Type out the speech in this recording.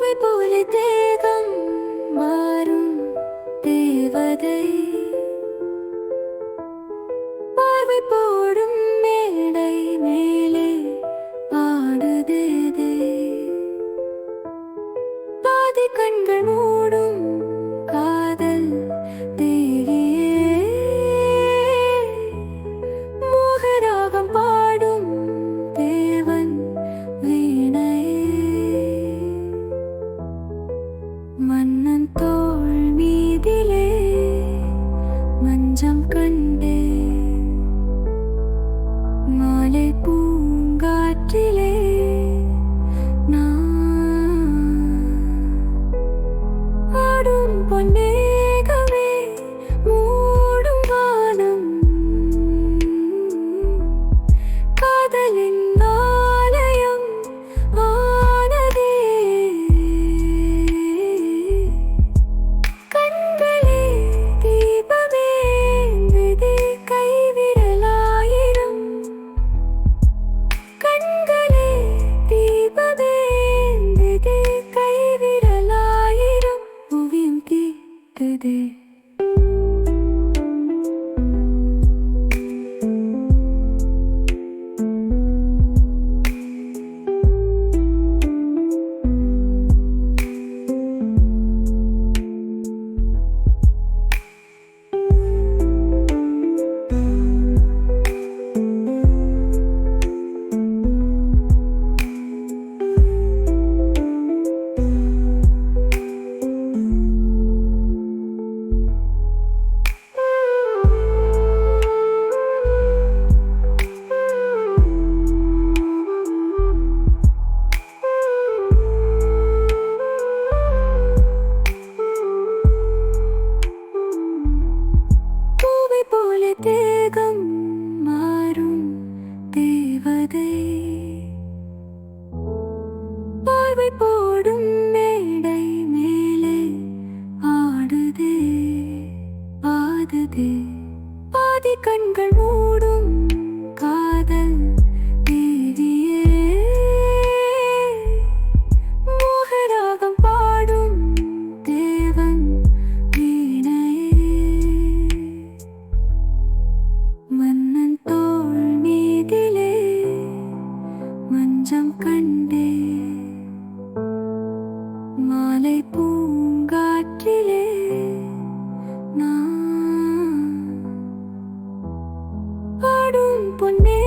பூவை போல தேகம் மாறும் தேவதை. பார்வை போடும் மேடை மேலே ஆடுதேதே பாதி கண்கள் மூடும் trăm cân đêm தேவதை பார்வை போடும் மேடை மேலே ஆடுது ஆடுது. பாதி கண்கள் மாலை பூங்காற்றிலே நான் பாடும் பொன்னே.